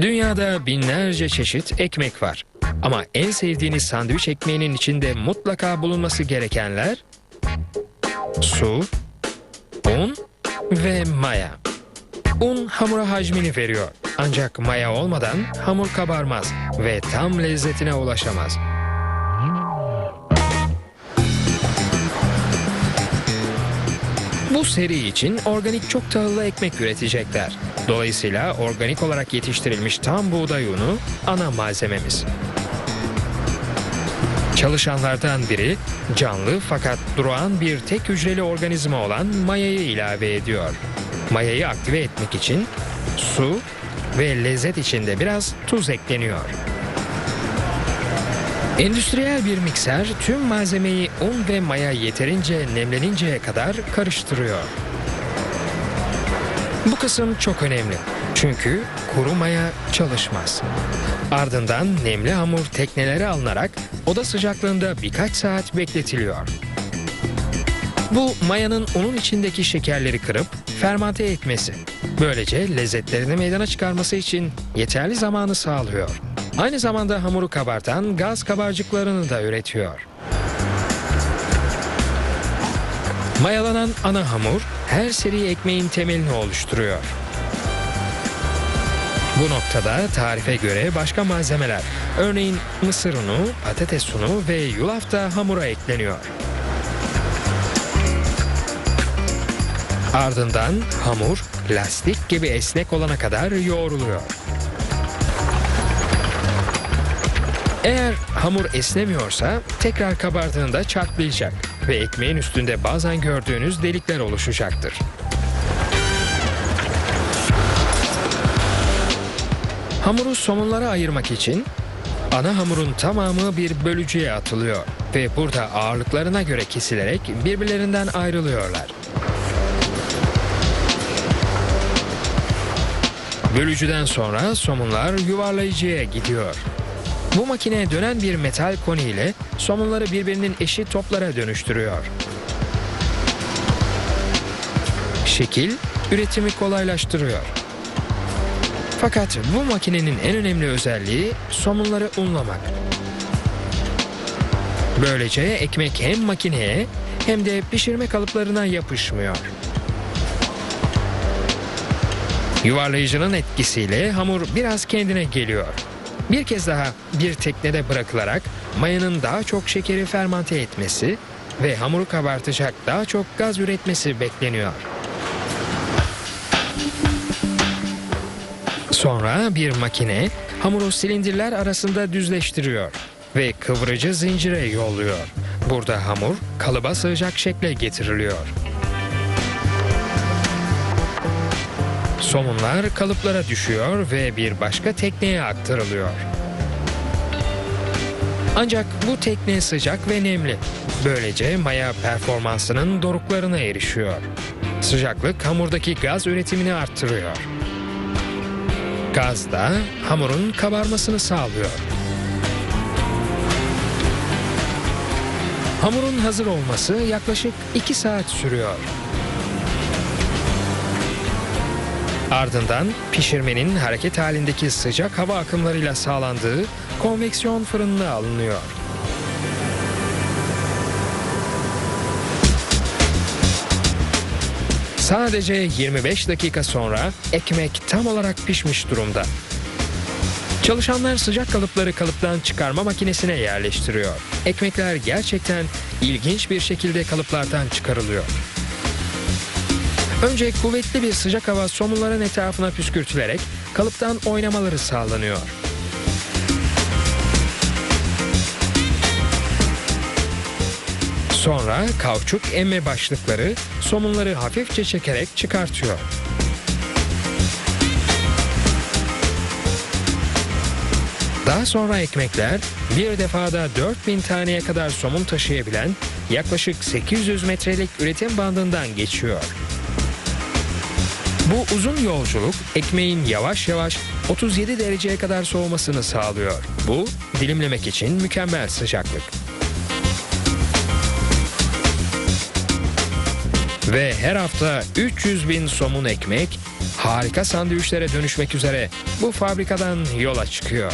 Dünyada binlerce çeşit ekmek var. Ama en sevdiğiniz sandviç ekmeğinin içinde mutlaka bulunması gerekenler su, un ve maya. Un hamura hacmini veriyor. Ancak maya olmadan hamur kabarmaz ve tam lezzetine ulaşamaz. Bu seri için organik çok tahıllı ekmek üretecekler. Dolayısıyla organik olarak yetiştirilmiş tam buğday unu ana malzememiz. Çalışanlardan biri canlı fakat durağan bir tek hücreli organizma olan mayayı ilave ediyor. Mayayı aktive etmek için su ve lezzet içinde biraz tuz ekleniyor. Endüstriyel bir mikser tüm malzemeyi un ve maya yeterince nemleninceye kadar karıştırıyor. Bu kısım çok önemli. Çünkü kuru maya çalışmaz. Ardından nemli hamur teknelere alınarak oda sıcaklığında birkaç saat bekletiliyor. Bu mayanın unun içindeki şekerleri kırıp fermante etmesi. Böylece lezzetlerini meydana çıkarması için yeterli zamanı sağlıyor. Aynı zamanda hamuru kabartan gaz kabarcıklarını da üretiyor. Mayalanan ana hamur her seri ekmeğin temelini oluşturuyor. Bu noktada tarife göre başka malzemeler, örneğin mısır unu, patates unu ve yulaf da hamura ekleniyor. Ardından hamur lastik gibi esnek olana kadar yoğruluyor. Eğer hamur esnemiyorsa tekrar kabardığında çatlayacak ve ekmeğin üstünde bazen gördüğünüz delikler oluşacaktır. Hamuru somunlara ayırmak için ana hamurun tamamı bir bölücüye atılıyor ve burada ağırlıklarına göre kesilerek birbirlerinden ayrılıyorlar. Bölücüden sonra somunlar yuvarlayıcıya gidiyor. Bu makine dönen bir metal koni ile somunları birbirinin eşit toplara dönüştürüyor. Şekil üretimi kolaylaştırıyor. Fakat bu makinenin en önemli özelliği somunları unlamak. Böylece ekmek hem makineye hem de pişirme kalıplarına yapışmıyor. Yuvarlayıcının etkisiyle hamur biraz kendine geliyor. Bir kez daha bir teknede bırakılarak mayanın daha çok şekeri fermante etmesi ve hamuru kabartacak daha çok gaz üretmesi bekleniyor. Sonra bir makine hamuru silindirler arasında düzleştiriyor ve kıvırıcı zincire yolluyor. Burada hamur kalıba sığacak şekle getiriliyor. Somunlar kalıplara düşüyor ve bir başka tekneye aktarılıyor. Ancak bu tekne sıcak ve nemli. Böylece maya performansının doruklarına erişiyor. Sıcaklık hamurdaki gaz üretimini arttırıyor. Gaz da hamurun kabarmasını sağlıyor. Hamurun hazır olması yaklaşık 2 saat sürüyor. Ardından pişirmenin hareket halindeki sıcak hava akımlarıyla sağlandığı konveksiyon fırınına alınıyor. Sadece 25 dakika sonra ekmek tam olarak pişmiş durumda. Çalışanlar sıcak kalıpları kalıptan çıkarma makinesine yerleştiriyor. Ekmekler gerçekten ilginç bir şekilde kalıplardan çıkarılıyor. Önce kuvvetli bir sıcak hava somunların etrafına püskürtülerek kalıptan oynamaları sağlanıyor. Sonra kauçuk emme başlıkları somunları hafifçe çekerek çıkartıyor. Daha sonra ekmekler bir defada 4000 taneye kadar somun taşıyabilen yaklaşık 800 metrelik üretim bandından geçiyor. Bu uzun yolculuk ekmeğin yavaş yavaş 37 dereceye kadar soğumasını sağlıyor. Bu dilimlemek için mükemmel sıcaklık. Ve her hafta 300 bin somun ekmek harika sandviçlere dönüşmek üzere bu fabrikadan yola çıkıyor.